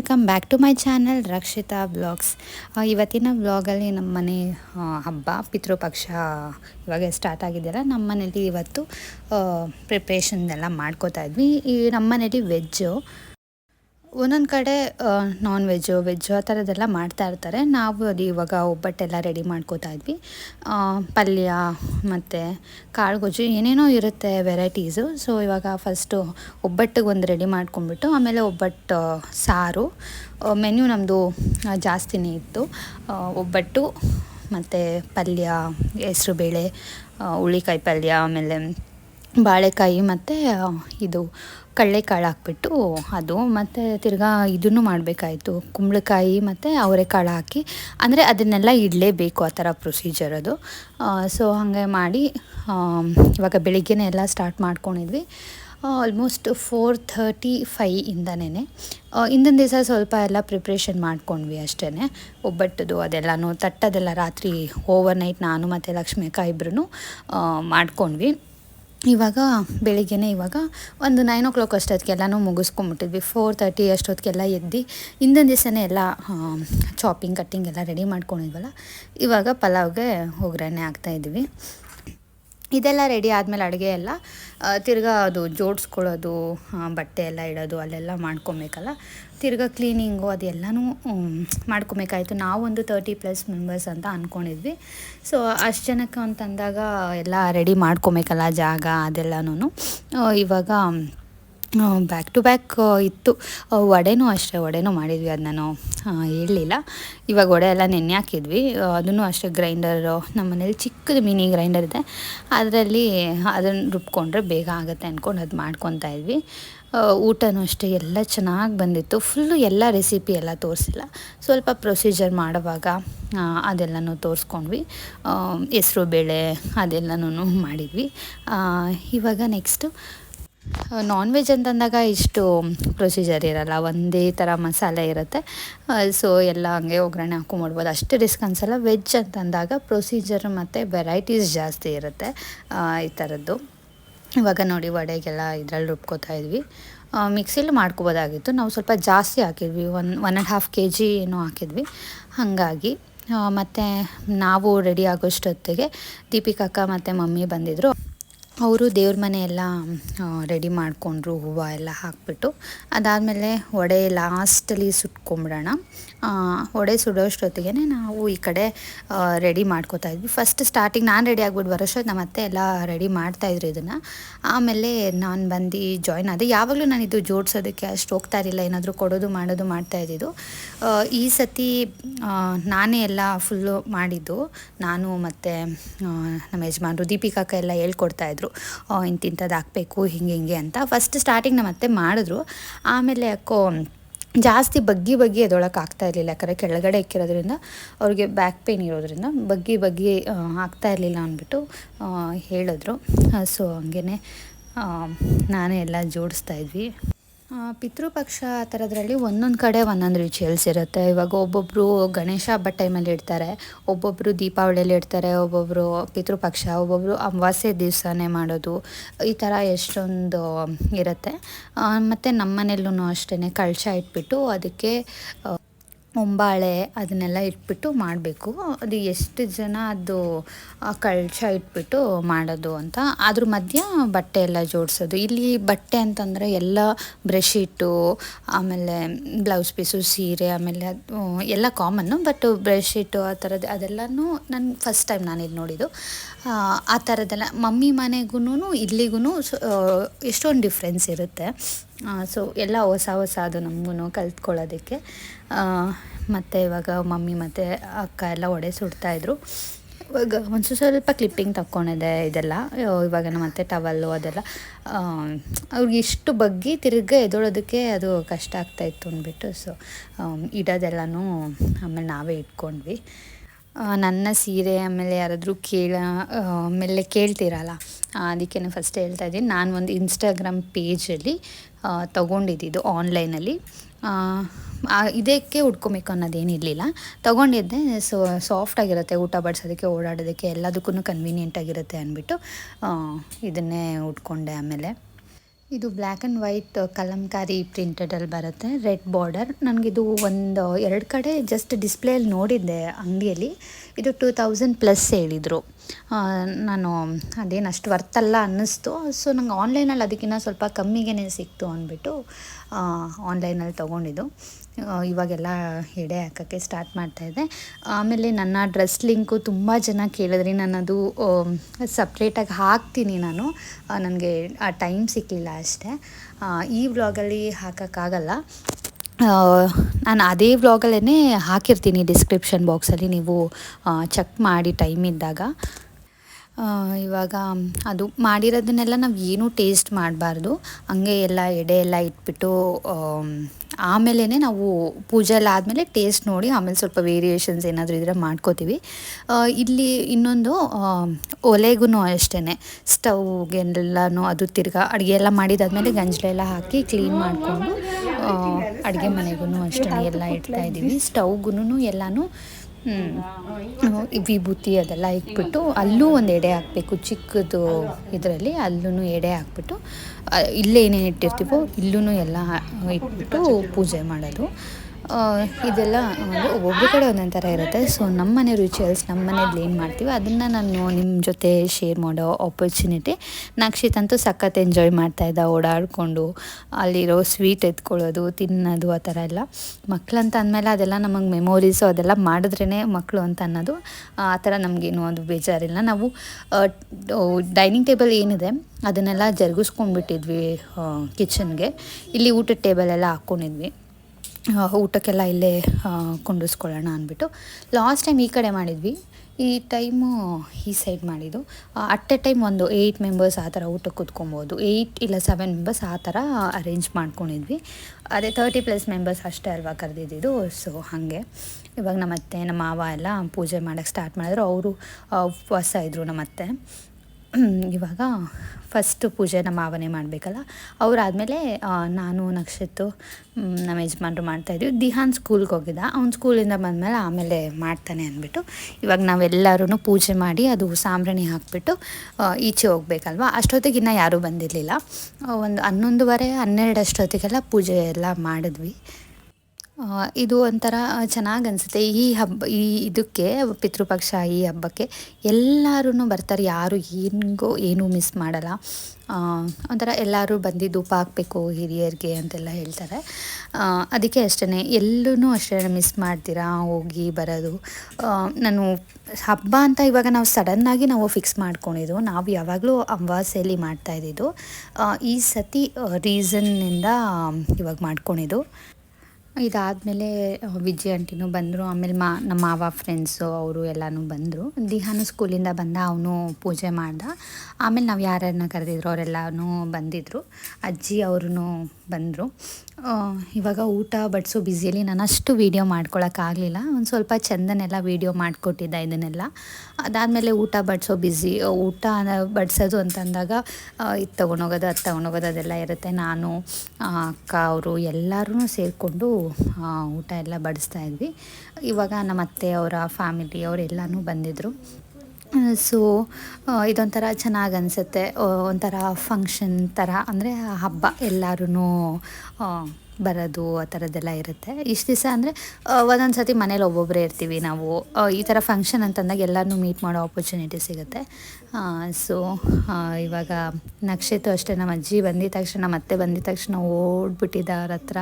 Welcome back to my channel Rakshita blogs ಇವತ್ತಿನ ಬ್ಲಾಗಲ್ಲಿ ನಮ್ಮ ಮನೆ ಹಬ್ಬ, ಪಿತೃಪಕ್ಷ ಇವಾಗ ಸ್ಟಾರ್ಟ್ ಆಗಿದೆಯಲ್ಲ ನಮ್ಮ ಮನೇಲಿ ಇವತ್ತು ಪ್ರಿಪ್ರೇಷನ್ ಎಲ್ಲ ಮಾಡ್ಕೋತಾ ಇದ್ವಿ. ಈ ನಮ್ಮ ಮನೇಲಿ ವೆಜ್ಜು ಒಂದೊಂದು ಕಡೆ ನಾನ್ ವೆಜ್ಜು ವೆಜ್ಜು ಆ ಥರದ್ದೆಲ್ಲ ಮಾಡ್ತಾ ಇರ್ತಾರೆ. ನಾವು ಅದು ಇವಾಗ ಒಬ್ಬಟ್ಟೆಲ್ಲ ರೆಡಿ ಮಾಡ್ಕೋತಾ ಇದ್ವಿ. ಪಲ್ಯ ಮತ್ತು ಕಾಳುಗೊಜ್ಜು ಏನೇನೋ ಇರುತ್ತೆ ವೆರೈಟೀಸು ಸೊ ಇವಾಗ ಫಸ್ಟು ಒಬ್ಬಟ್ಟಿಗೆ ಒಂದು ರೆಡಿ ಮಾಡ್ಕೊಂಡ್ಬಿಟ್ಟು, ಆಮೇಲೆ ಒಬ್ಬಟ್ಟು, ಸಾರು ಮೆನ್ಯೂ ನಮ್ಮದು ಜಾಸ್ತಿನೇ ಇತ್ತು. ಒಬ್ಬಟ್ಟು ಮತ್ತು ಪಲ್ಯ ಹೆಸ್ರುಬೇಳೆ ಹುಳಿಕಾಯಿ ಪಲ್ಯ, ಆಮೇಲೆ ಬಾಳೆಕಾಯಿ ಮತ್ತು ಇದು ಕಡಲೆಕಾಳು ಹಾಕ್ಬಿಟ್ಟು ಅದು ಮತ್ತು ತಿರ್ಗಾ ಇದನ್ನು ಮಾಡಬೇಕಾಯಿತು. ಕುಂಬಳಕಾಯಿ ಮತ್ತು ಅವರೆಕಾಳು ಹಾಕಿ, ಅಂದರೆ ಅದನ್ನೆಲ್ಲ ಇಡಲೇಬೇಕು ಆ ಥರ ಪ್ರೊಸೀಜರ್ ಅದು. ಸೊ ಹಾಗೆ ಮಾಡಿ ಇವಾಗ ಬೆಳಿಗ್ಗೆನೇ ಎಲ್ಲ ಸ್ಟಾರ್ಟ್ ಮಾಡ್ಕೊಂಡಿದ್ವಿ. ಆಲ್ಮೋಸ್ಟ್ ಫೋರ್ ಥರ್ಟಿ ಫೈ ಇಂದನೇ ಹಿಂದಿನ ದಿವಸ ಸ್ವಲ್ಪ ಎಲ್ಲ ಪ್ರಿಪ್ರೇಷನ್ ಮಾಡ್ಕೊಂಡ್ವಿ ಅಷ್ಟೇ ಒಬ್ಬಟ್ಟದು ಅದೆಲ್ಲನೂ ತಟ್ಟದೆಲ್ಲ ರಾತ್ರಿ ಓವರ್ ನೈಟ್ ನಾನು ಮತ್ತು ಲಕ್ಷ್ಮೀಕಾಯಿ ಇಬ್ಬರೂ ಮಾಡ್ಕೊಂಡ್ವಿ. ಇವಾಗ ಬೆಳಿಗ್ಗೆನೇ ಇವಾಗ ಒಂದು ನೈನ್ ಓ ಕ್ಲಾಕ್ ಅಷ್ಟೊತ್ತಿಗೆಲ್ಲನೂ ಮುಗಿಸ್ಕೊಂಬಿಟ್ಟಿದ್ವಿ. ಫೋರ್ ತರ್ಟಿ ಅಷ್ಟೊತ್ತಿಗೆಲ್ಲ ಎದ್ದು ಹಿಂದಿನ ದಿವಸನೇ ಎಲ್ಲ ಚಾಪಿಂಗ್ ಕಟ್ಟಿಂಗ್ ಎಲ್ಲ ರೆಡಿ ಮಾಡ್ಕೊಂಡಿದ್ವಲ್ಲ, ಇವಾಗ ಪಲಾವ್ಗೆ ಒಗ್ಗರಣೆ ಹಾಕ್ತಾಯಿದ್ವಿ ಇದೆಲ್ಲ ರೆಡಿ ಆದಮೇಲೆ ಅಡುಗೆ ಎಲ್ಲ ತಿರ್ಗಾ ಅದು ಜೋಡಿಸ್ಕೊಳ್ಳೋದು ಬಟ್ಟೆ ಎಲ್ಲ ಇಡೋದು, ಅಲ್ಲೆಲ್ಲ ಮಾಡ್ಕೊಬೇಕಲ್ಲ. ತಿರ್ಗಾ ಕ್ಲೀನಿಂಗು ಅದೆಲ್ಲನೂ ಮಾಡ್ಕೊಬೇಕಾಯ್ತು. ನಾವೊಂದು ತರ್ಟಿ ಪ್ಲಸ್ ಮೆಂಬರ್ಸ್ ಅಂತ ಅಂದ್ಕೊಂಡಿದ್ವಿ ಸೊ ಅಷ್ಟು ಜನಕ್ಕೆ ಅಂತಂದಾಗ ಎಲ್ಲ ರೆಡಿ ಮಾಡ್ಕೊಬೇಕಲ್ಲ ಜಾಗ ಅದೆಲ್ಲನೂ ಇವಾಗ ಬ್ಯಾಕ್ ಟು ಬ್ಯಾಕ್ ಇತ್ತು. ವಡೆನೂ ಅಷ್ಟೇ, ವಡೆನೂ ಮಾಡಿದ್ವಿ ಅದು ನಾನು ಹೇಳಲಿಲ್ಲ ಇವಾಗ ವಡೆ ಎಲ್ಲ ನೆನೆ ಹಾಕಿದ್ವಿ. ಅದನ್ನು ಅಷ್ಟೇ ಗ್ರೈಂಡರು ನಮ್ಮ ಮನೇಲಿ ಚಿಕ್ಕದು ಮಿನಿ ಗ್ರೈಂಡರ್ ಇದೆ. ಅದರಲ್ಲಿ ಅದನ್ನು ರುಬ್ಕೊಂಡ್ರೆ ಬೇಗ ಆಗುತ್ತೆ ಅಂದ್ಕೊಂಡು ಅದು ಮಾಡ್ಕೊತಾ ಇದ್ವಿ. ಊಟನೂ ಅಷ್ಟೇ, ಎಲ್ಲ ಚೆನ್ನಾಗಿ ಬಂದಿತ್ತು. ಫುಲ್ಲು ಎಲ್ಲ ರೆಸಿಪಿ ಎಲ್ಲ ತೋರಿಸಿಲ್ಲ. ಸ್ವಲ್ಪ ಪ್ರೊಸೀಜರ್ ಮಾಡುವಾಗ ಅದೆಲ್ಲನೂ ತೋರಿಸ್ಕೊಂಡ್ವಿ. ಹೆಸ್ರು ಬೇಳೆ ಅದೆಲ್ಲನೂ ಮಾಡಿದ್ವಿ. ಇವಾಗ ನೆಕ್ಸ್ಟು ನಾನ್ ವೆಜ್ ಅಂತಂದಾಗ ಇಷ್ಟು ಪ್ರೊಸೀಜರ್ ಇರಲ್ಲ, ಒಂದೇ ಥರ ಮಸಾಲೆ ಇರುತ್ತೆ. ಸೊ ಎಲ್ಲ ಹಂಗೆ ಒಗ್ಗರಣೆ ಹಾಕೊಂಡ್ಬಿಡ್ಬೋದು. ಅಷ್ಟು ರಿಸ್ಕ್ ಅನ್ಸಲ್ಲ ವೆಜ್ ಅಂತಂದಾಗ ಪ್ರೊಸೀಜರ್ ಮತ್ತು ವೆರೈಟೀಸ್ ಜಾಸ್ತಿ ಇರುತ್ತೆ ಈ ಥರದ್ದು ಇವಾಗ ನೋಡಿ, ವಡೆಗೆಲ್ಲ ಇದ್ರಲ್ಲಿ ರುಬ್ಕೋತಾ ಇದ್ವಿ. ಮಿಕ್ಸಿಲಿ ಮಾಡ್ಕೋಬೋದಾಗಿತ್ತು. ನಾವು ಸ್ವಲ್ಪ ಜಾಸ್ತಿ ಹಾಕಿದ್ವಿ one one and half K G ಏನೋ ಹಾಕಿದ್ವಿ. ಹಾಗಾಗಿ ಮತ್ತು ನಾವು ರೆಡಿ ಆಗೋಷ್ಟೊತ್ತಿಗೆ ದೀಪಿಕಕ್ಕ ಮತ್ತು ಮಮ್ಮಿ ಬಂದಿದ್ದರು ಅವರು ದೇವ್ರ ಮನೆ ಎಲ್ಲ ರೆಡಿ ಮಾಡಿಕೊಂಡ್ರು, ಹೂವು ಎಲ್ಲ ಹಾಕ್ಬಿಟ್ಟು. ಅದಾದಮೇಲೆ ವಡೆ ಲಾಸ್ಟಲ್ಲಿ ಸುಟ್ಕೊಂಬಿಡೋಣ. ಒಡೆ ವಡೆ ಸುಡೋಷ್ಟೊತ್ತಿಗೆ ನಾವು ಈ ಕಡೆ ರೆಡಿ ಮಾಡ್ಕೋತಾ ಇದ್ವಿ. ಫಸ್ಟ್ ಸ್ಟಾರ್ಟಿಂಗ್ ನಾನು ರೆಡಿ ಆಗ್ಬಿಟ್ಟು ಬರೋಷ್ಟೊತ್ತು ನಮ್ಮ ಅತ್ತೆ ಎಲ್ಲ ರೆಡಿ ಮಾಡ್ತಾಯಿದ್ರು ಇದನ್ನು. ಆಮೇಲೆ ನಾನು ಬಂದು ಜಾಯ್ನ್ ಆದೆ. ಯಾವಾಗಲೂ ನಾನು ಇದು ಜೋಡಿಸೋದಕ್ಕೆ ಅಷ್ಟು ಹೋಗ್ತಾ ಇರಲಿಲ್ಲ. ಏನಾದರೂ ಕೊಡೋದು, ಮಾಡೋದು ಮಾಡ್ತಾ ಇದ್ದಿದ್ದು. ಈ ಸತಿ ನಾನೇ ಎಲ್ಲ ಫುಲ್ಲು ಮಾಡಿದ್ದು. ನಾನು ಮತ್ತು ನಮ್ಮ ಯಜಮಾನ್ರು ದೀಪಿಕಾಕ ಎಲ್ಲ ಹೇಳ್ಕೊಡ್ತಾಯಿದ್ರು ಇಂತಿಂಥದ್ದು ಹಾಕಬೇಕು, ಹಿಂಗೆ ಹಿಂಗೆ ಅಂತ. ಫಸ್ಟ್ ಸ್ಟಾರ್ಟಿಂಗ್ ನಮ್ಮ ಅತ್ತೆ ಮಾಡಿದ್ರು. ಆಮೇಲೆ ಯಾಕೋ ಜಾಸ್ತಿ ಬಗ್ಗಿ ಬಗ್ಗಿ ಎದೊಳಕ್ಕೆ ಆಗ್ತಾ ಇರಲಿಲ್ಲ. ಯಾಕಂದರೆ ಕೆಳಗಡೆ ಇಕ್ಕಿರೋದ್ರಿಂದ ಅವ್ರಿಗೆ ಬ್ಯಾಕ್ ಪೇನ್ ಇರೋದ್ರಿಂದ ಬಗ್ಗಿ ಬಗ್ಗಿ ಆಗ್ತಾ ಇರಲಿಲ್ಲ ಅಂದ್ಬಿಟ್ಟು ಹೇಳಿದ್ರು. ಸೊ ಹಂಗೇ ನಾನೇ ಎಲ್ಲ ಜೋಡಿಸ್ತಾ ಇದ್ವಿ. ಪಿತೃಪಕ್ಷ ಆ ಥರದ್ರಲ್ಲಿ ಒಂದೊಂದು ಕಡೆ ಒಂದೊಂದು ರಿಚುವಲ್ಸ್ ಇರುತ್ತೆ ಇವಾಗ ಒಬ್ಬೊಬ್ಬರು ಗಣೇಶ ಹಬ್ಬ ಟೈಮಲ್ಲಿ ಇಡ್ತಾರೆ ಒಬ್ಬೊಬ್ಬರು ದೀಪಾವಳಿಯಲ್ಲಿ ಇಡ್ತಾರೆ ಒಬ್ಬೊಬ್ಬರು ಪಿತೃಪಕ್ಷ ಒಬ್ಬೊಬ್ಬರು ಅಮಾವಾಸ್ಯೆ ದಿವಸನೇ ಮಾಡೋದು, ಈ ಥರ ಎಷ್ಟೊಂದು ಇರುತ್ತೆ. ಮತ್ತು ನಮ್ಮ ಮನೆಯಲ್ಲೂ ಅಷ್ಟೇ ಕಳಶ ಇಟ್ಬಿಟ್ಟು ಅದಕ್ಕೆ ಒಂಬಾಳೆ ಅದನ್ನೆಲ್ಲ ಇಟ್ಬಿಟ್ಟು ಮಾಡಬೇಕು. ಅದು ಎಷ್ಟು ಜನ ಅದು ಕಳಶ ಇಟ್ಬಿಟ್ಟು ಮಾಡೋದು ಅಂತ. ಅದ್ರ ಮಧ್ಯ ಬಟ್ಟೆ ಎಲ್ಲ ಜೋಡಿಸೋದು. ಇಲ್ಲಿ ಬಟ್ಟೆ ಅಂತಂದರೆ ಎಲ್ಲ ಬ್ರಷೀಟು ಆಮೇಲೆ ಬ್ಲೌಸ್ ಪೀಸು ಸೀರೆ ಆಮೇಲೆ ಅದು ಎಲ್ಲ ಕಾಮನ್ನು ಬಟ್ ಬ್ರಷೀಟು ಆ ಥರದ್ದು ಅದೆಲ್ಲನೂ ನಾನು ಫಸ್ಟ್ ಟೈಮ್ ನಾನು ಇಲ್ಲಿ ನೋಡಿದ್ದು. ಆ, ಆ ಥರದ್ದೆಲ್ಲ ಮಮ್ಮಿ ಮನೆಗೂ ಇಲ್ಲಿಗೂ ಎಷ್ಟೊಂದು ಡಿಫ್ರೆನ್ಸ್ ಇರುತ್ತೆ. ಸೊ ಎಲ್ಲ ಹೊಸ ಹೊಸ ಅದು ನಮಗೂ ಕಲ್ತ್ಕೊಳ್ಳೋದಕ್ಕೆ. ಮತ್ತು ಇವಾಗ ಮಮ್ಮಿ ಮತ್ತು ಅಕ್ಕ ಎಲ್ಲ ಒಡೆ ಸುಡ್ತಾಯಿದ್ರು. ಇವಾಗ ಒಂದು ಸ್ವಲ್ಪ ಕ್ಲಿಪ್ಪಿಂಗ್ ತಕ್ಕೊಂಡಿದೆ ಇದೆಲ್ಲ. ಇವಾಗ ಮತ್ತೆ ಟವಲ್ಲು ಅದೆಲ್ಲ. ಅವ್ರಿಗೆ ಇಷ್ಟು ಬಗ್ಗಿ ತಿರ್ಗ ಎದೊಳೋದಕ್ಕೆ ಅದು ಕಷ್ಟ ಆಗ್ತಾಯಿತ್ತು ಅಂದ್ಬಿಟ್ಟು ಸೊ ಇಡೋದೆಲ್ಲನೂ ಆಮೇಲೆ ನಾವೇ ಇಟ್ಕೊಂಡ್ವಿ. ನನ್ನ ಸೀರೆ ಆಮೇಲೆ ಯಾರಾದರೂ ಕೇಳ ಆಮೇಲೆ ಕೇಳ್ತೀರಲ್ಲ ಅದಕ್ಕೆ ಫಸ್ಟ್ ಹೇಳ್ತಾ ಇದ್ದೀನಿ. ನಾನು ಒಂದು ಇನ್ಸ್ಟಾಗ್ರಾಮ್ ಪೇಜಲ್ಲಿ ತೊಗೊಂಡಿದ್ದು ಆನ್ಲೈನಲ್ಲಿ ಇದಕ್ಕೆ ಉಟ್ಕೊಬೇಕು ಅನ್ನೋದೇನಿರಲಿಲ್ಲ. ತೊಗೊಂಡಿದ್ದೆ, ಸೊ ಸಾಫ್ಟಾಗಿರುತ್ತೆ ಊಟ ಬಡಿಸೋದಕ್ಕೆ, ಓಡಾಡೋದಕ್ಕೆ ಎಲ್ಲದಕ್ಕೂ ಕನ್ವೀನಿಯೆಂಟ್ ಆಗಿರುತ್ತೆ ಅಂದ್ಬಿಟ್ಟು ಇದನ್ನೇ ಉಟ್ಕೊಂಡೆ ಆಮೇಲೆ. ಇದು ಬ್ಲ್ಯಾಕ್ ಆ್ಯಂಡ್ ವೈಟ್ ಕಲಂಕಾರಿ ಪ್ರಿಂಟೆಡಲ್ಲಿ ಬರುತ್ತೆ, ರೆಡ್ ಬಾರ್ಡರ್. ನನಗಿದು ಒಂದು ಎರಡು ಕಡೆ ಜಸ್ಟ್ ಡಿಸ್ಪ್ಲೇಲಿ ನೋಡಿದ್ದೆ ಅಂಗಡಿಯಲ್ಲಿ. ಇದು ಟೂ ತೌಸಂಡ್ ಪ್ಲಸ್ ಹೇಳಿದರು. ನಾನು ಅದೇನು ಅಷ್ಟು ವರ್ತಲ್ಲ ಅನ್ನಿಸ್ತು. ಸೊ ನಂಗೆ ಆನ್ಲೈನಲ್ಲಿ ಅದಕ್ಕಿಂತ ಸ್ವಲ್ಪ ಕಮ್ಮಿಗೆ ಸಿಕ್ತು ಅಂದ್ಬಿಟ್ಟು ಆನ್ಲೈನಲ್ಲಿ ತೊಗೊಂಡಿದ್ದು. ಇವಾಗೆಲ್ಲ ಎಡೆ ಹಾಕೋಕ್ಕೆ ಸ್ಟಾರ್ಟ್ ಮಾಡ್ತಾಯಿದ್ದೆ ಆಮೇಲೆ ನನ್ನ ಡ್ರೆಸ್ ಲಿಂಕು ತುಂಬ ಜನ ಕೇಳಿದ್ರಿ. ನಾನು ಅದು ಸಪ್ರೇಟಾಗಿ ಹಾಕ್ತೀನಿ ನಾನು. ನನಗೆ, ಆ ಟೈಮ್ ಸಿಕ್ಕಲಿಲ್ಲ ಅಷ್ಟೇ. ಈ ವ್ಲಾಗಲ್ಲಿ ಹಾಕೋಕ್ಕಾಗಲ್ಲ. ನಾನು ಅದೇ ವ್ಲಾಗಲ್ಲೇ ಹಾಕಿರ್ತೀನಿ ಡಿಸ್ಕ್ರಿಪ್ಷನ್ ಬಾಕ್ಸಲ್ಲಿ ನೀವು ಚೆಕ್ ಮಾಡಿ ಟೈಮ್ ಇದ್ದಾಗ. ಇವಾಗ, ಅದು ಮಾಡಿರೋದನ್ನೆಲ್ಲ ನಾವು ಏನೂ ಟೇಸ್ಟ್ ಮಾಡಬಾರ್ದು. ಹಂಗೆ ಎಲ್ಲ ಎಡೆ ಎಲ್ಲ ಇಟ್ಬಿಟ್ಟು ಆಮೇಲೆ ನಾವು ಪೂಜೆ ಎಲ್ಲ ಆದಮೇಲೆ ಟೇಸ್ಟ್ ನೋಡಿ ಆಮೇಲೆ ಸ್ವಲ್ಪ ವೇರಿಯೇಷನ್ಸ್ ಏನಾದರೂ ಇದ್ದರೆ ಮಾಡ್ಕೋತೀವಿ. ಇಲ್ಲಿ ಇನ್ನೊಂದು ಒಲೆಗೂ ಅಷ್ಟೇ ಸ್ಟವ್ಗೆಲ್ಲನೂ ಅದು ತಿರ್ಗಾ ಅಡುಗೆ ಎಲ್ಲ ಮಾಡಿದಾದ್ಮೇಲೆ ಗಂಜಲ ಎಲ್ಲ ಹಾಕಿ ಕ್ಲೀನ್ ಮಾಡಿಕೊಂಡು ಅಡುಗೆ ಮನೆಗೂ ಅಷ್ಟೇ ಎಲ್ಲ ಇಡ್ತಾ ಇದ್ದೀವಿ. ಸ್ಟವ್ಗೂ ಎಲ್ಲನೂ ವಿಭೂತಿ ಅದೆಲ್ಲ ಇಟ್ಬಿಟ್ಟು ಅಲ್ಲೂ ಒಂದು ಎಡೆ ಹಾಕಬೇಕು, ಚಿಕ್ಕದು ಇದರಲ್ಲಿ ಅಲ್ಲೂ ಎಡೆ ಹಾಕ್ಬಿಟ್ಟು ಇಲ್ಲೇ ಏನೇನು ಇಟ್ಟಿರ್ತೀವೋ ಇಲ್ಲೂ ಎಲ್ಲ ಇಟ್ಬಿಟ್ಟು ಪೂಜೆ ಮಾಡೋದು. ಇದೆಲ್ಲ ಒಂದು ಒಬ್ಬೊಬ್ಬರ ಕಡೆ ಒಂದೊಂದು ಥರ ಇರುತ್ತೆ. ಸೊ ನಮ್ಮ ಮನೆ ರಿಚುವಲ್ಸ್ ನಮ್ಮ ಮನೇಲಿ ಏನು ಮಾಡ್ತೀವಿ ಅದನ್ನು ನಾನು ನಿಮ್ಮ ಜೊತೆ ಶೇರ್ ಮಾಡೋ ಆಪರ್ಚುನಿಟಿ ನಕ್ಷಿತ್ ಅಂತೂ ಸಖತ್ ಎಂಜಾಯ್ ಮಾಡ್ತಾಯಿದ್ದ ಓಡಾಡಿಕೊಂಡು ಅಲ್ಲಿರೋ ಸ್ವೀಟ್ ಎತ್ಕೊಳ್ಳೋದು, ತಿನ್ನೋದು, ಆ ಥರ ಎಲ್ಲ. ಮಕ್ಕಳಂತ ಅಂದಮೇಲೆ ಅದೆಲ್ಲ ನಮಗೆ ಮೆಮೊರೀಸು ಅದೆಲ್ಲ ಮಾಡಿದ್ರೇ ಮಕ್ಕಳು ಅಂತ ಅನ್ನೋದು, ಆ ಥರ ನಮಗೇನು ಅದು ಬೇಜಾರಿಲ್ಲ. ನಾವು ಡೈನಿಂಗ್ ಟೇಬಲ್ ಏನಿದೆ, ಅದನ್ನೆಲ್ಲ ಜರುಗಿಸ್ಕೊಂಡ್ಬಿಟ್ಟಿದ್ವಿ ಕಿಚನ್ಗೆ ಇಲ್ಲಿ ಊಟದ ಟೇಬಲ್ ಎಲ್ಲ ಹಾಕ್ಕೊಂಡಿದ್ವಿ ಊಟಕ್ಕೆಲ್ಲ ಇಲ್ಲೇ ಕುಂಡಿಸ್ಕೊಳ್ಳೋಣ ಅಂದ್ಬಿಟ್ಟು. ಲಾಸ್ಟ್ ಟೈಮ್ ಈ ಕಡೆ ಮಾಡಿದ್ವಿ. ಈ ಟೈಮು ಈ ಸೈಡ್ ಮಾಡಿದ್ದು. ಅಟ್ ಎ ಟೈಮ್ ಒಂದು ಏಯ್ಟ್ ಮೆಂಬರ್ಸ್ ಆ ಥರ ಊಟಕ್ಕೆ ಕೂತ್ಕೊಬೋದು. ಏಯ್ಟ್ ಇಲ್ಲ ಸೆವೆನ್ ಮೆಂಬರ್ಸ್ ಆ ಥರ ಅರೇಂಜ್ ಮಾಡ್ಕೊಂಡಿದ್ವಿ. ಅದೇ ತರ್ಟಿ ಪ್ಲಸ್ ಮೆಂಬರ್ಸ್ ಅಷ್ಟೇ ಅಲ್ವಾ ಕರೆದಿದ್ದು ಸೊ ಹಾಗೆ. ಇವಾಗ ನಮ್ಮ ಅತ್ತೆ ನಮ್ಮ ಮಾವ ಎಲ್ಲ ಪೂಜೆ ಮಾಡೋಕ್ಕೆ ಸ್ಟಾರ್ಟ್ ಮಾಡಿದ್ರು. ಅವರು ಉಪವಾಸ ಇದ್ದರು ನಮ್ಮ ಅತ್ತೆ ಇವಾಗ ಫಸ್ಟ್ ಪೂಜೆ ನಮ್ಮ ಮಾವನೇ ಮಾಡಬೇಕಲ್ಲ ಅವರಾದಮೇಲೆ ನಾನು ನಕ್ಷತ್ತು ಮ್, ನಮ್ಮ ಯಜಮಾನ್ರು ಮಾಡ್ತಾಯಿದ್ವಿ ದಿಹಾನ್ ಸ್ಕೂಲ್ಗೆ ಹೋಗಿದ್ದ. ಅವ್ನು ಸ್ಕೂಲಿಂದ ಬಂದಮೇಲೆ ಆಮೇಲೆ ಮಾಡ್ತಾನೆ ಅಂದ್ಬಿಟ್ಟು ಇವಾಗ ನಾವೆಲ್ಲರೂ ಪೂಜೆ ಮಾಡಿ ಅದು ಸಾಂಬ್ರಾಣಿ ಹಾಕಿಬಿಟ್ಟು ಈಚೆ ಹೋಗ್ಬೇಕಲ್ವ? ಅಷ್ಟೊತ್ತಿಗೆ ಇನ್ನೂ ಯಾರೂ ಬಂದಿರಲಿಲ್ಲ. ಒಂದು ಹನ್ನೊಂದುವರೆ ಹನ್ನೆರಡು ಅಷ್ಟೊತ್ತಿಗೆಲ್ಲ ಪೂಜೆ ಎಲ್ಲ ಮಾಡಿದ್ವಿ. ಇದು ಒಂಥರ ಚೆನ್ನಾಗಿ ಅನಿಸುತ್ತೆ. ಈ ಹಬ್ಬ, ಈ ಇದಕ್ಕೆ, ಪಿತೃಪಕ್ಷ ಈ ಹಬ್ಬಕ್ಕೆ ಎಲ್ಲರೂ ಬರ್ತಾರೆ. ಯಾರು ಹೆಂಗೋ ಏನೂ ಮಿಸ್ ಮಾಡಲ್ಲ. ಒಂಥರ ಎಲ್ಲರೂ ಬಂದು ಧೂಪ ಹಾಕಬೇಕು ಹಿರಿಯರಿಗೆ ಅಂತೆಲ್ಲ ಹೇಳ್ತಾರೆ. ಅದಕ್ಕೆ ಅಷ್ಟೇ ಎಲ್ಲೂ ಅಷ್ಟೇ ಮಿಸ್ ಮಾಡ್ತೀರಾ? ಹೋಗಿ ಬರೋದು. ನಾನು ಹಬ್ಬ ಅಂತ ಇವಾಗ ನಾವು ಸಡನ್ನಾಗಿ ನಾವು ಫಿಕ್ಸ್ ಮಾಡ್ಕೊಂಡಿದ್ದು, ನಾವು ಯಾವಾಗಲೂ ಅಮಾವಾಸ್ಯೆಯಲ್ಲಿ ಮಾಡ್ತಾ ಈ ಸತಿ ರೀಸನ್ನಿಂದ ಇವಾಗ ಮಾಡ್ಕೊಂಡಿದ್ದು. ಇದಾದಮೇಲೆ ವಿಜಯ್ ಆಂಟಿನೂ ಬಂದರು. ಆಮೇಲೆ ಮಾ, ನಮ್ಮ ಮಾವ ಫ್ರೆಂಡ್ಸು ಅವರು ಎಲ್ಲನೂ ಬಂದರು. ದಿಹಾನು ಸ್ಕೂಲಿಂದ ಬಂದ, ಅವನು ಪೂಜೆ ಮಾಡ್ದ. ಆಮೇಲೆ ನಾವು ಯಾರ್ಯಾರನ್ನ ಕರೆದಿದ್ರು, ಅವರೆಲ್ಲನೂ ಬಂದಿದ್ದರು ಅಜ್ಜಿ ಅವ್ರೂ ಬಂದರು. ಇವಾಗ ಊಟ ಬಡಿಸೋ ಬ್ಯುಸಿಯಲ್ಲಿ ನಾನು ಅಷ್ಟು ವೀಡಿಯೋ ಮಾಡ್ಕೊಳಕ್ಕಾಗಲಿಲ್ಲ. ಒಂದು ಸ್ವಲ್ಪ ಚಂದನೆಲ್ಲ ವೀಡಿಯೋ ಮಾಡಿಕೊಟ್ಟಿದ್ದೆ ಇದನ್ನೆಲ್ಲ. ಅದಾದಮೇಲೆ ಊಟ ಬಡಿಸೋ ಬ್ಯುಸಿ ಊಟ ಬಡಿಸೋದು ಅಂತಂದಾಗ ಇದು ತೊಗೊಂಡೋಗೋದು, ಅದು ತೊಗೊಂಡೋಗೋದು, ಅದೆಲ್ಲ ಇರುತ್ತೆ. ನಾನು ಅಕ್ಕ, ಅವರು ಎಲ್ಲರೂ ಸೇರಿಕೊಂಡು ಊಟ ಎಲ್ಲ ಬಡಿಸ್ತಾ ಇದ್ವಿ. ಇವಾಗ ನಮ್ಮ ಅತ್ತೆ ಅವರ ಫ್ಯಾಮಿಲಿ ಅವರೆಲ್ಲನೂ ಬಂದಿದ್ದರು ಸೊ ಇದೊಂಥರ ಚೆನ್ನಾಗಿ ಅನಿಸುತ್ತೆ. ಒಂಥರ ಫಂಕ್ಷನ್ ಥರ ಅಂದರೆ ಹಬ್ಬ ಎಲ್ಲರೂ ಬರೋದು, ಆ ಥರದ್ದೆಲ್ಲ ಇರುತ್ತೆ. ಇಷ್ಟು ದಿವಸ ಅಂದರೆ ಒಂದೊಂದು ಸತಿ ಮನೇಲಿ ಒಬ್ಬೊಬ್ಬರೇ ಇರ್ತೀವಿ ನಾವು. ಈ ಥರ ಫಂಕ್ಷನ್ ಅಂತಂದಾಗ ಎಲ್ಲರನ್ನೂ ಮೀಟ್ ಮಾಡೋ ಆಪರ್ಚುನಿಟಿ ಸಿಗುತ್ತೆ. ಸೊ ಇವಾಗ ನಕ್ಷತ್ರ ಅಷ್ಟೇ. ನಮ್ಮ ಅಜ್ಜಿ ಬಂದಿದ ತಕ್ಷಣ ನಮ್ಮ ಅತ್ತೆ ಬಂದಿದ ತಕ್ಷಣ ಓಡ್ಬಿಟ್ಟಿದ್ದ ಅವ್ರ ಹತ್ರ.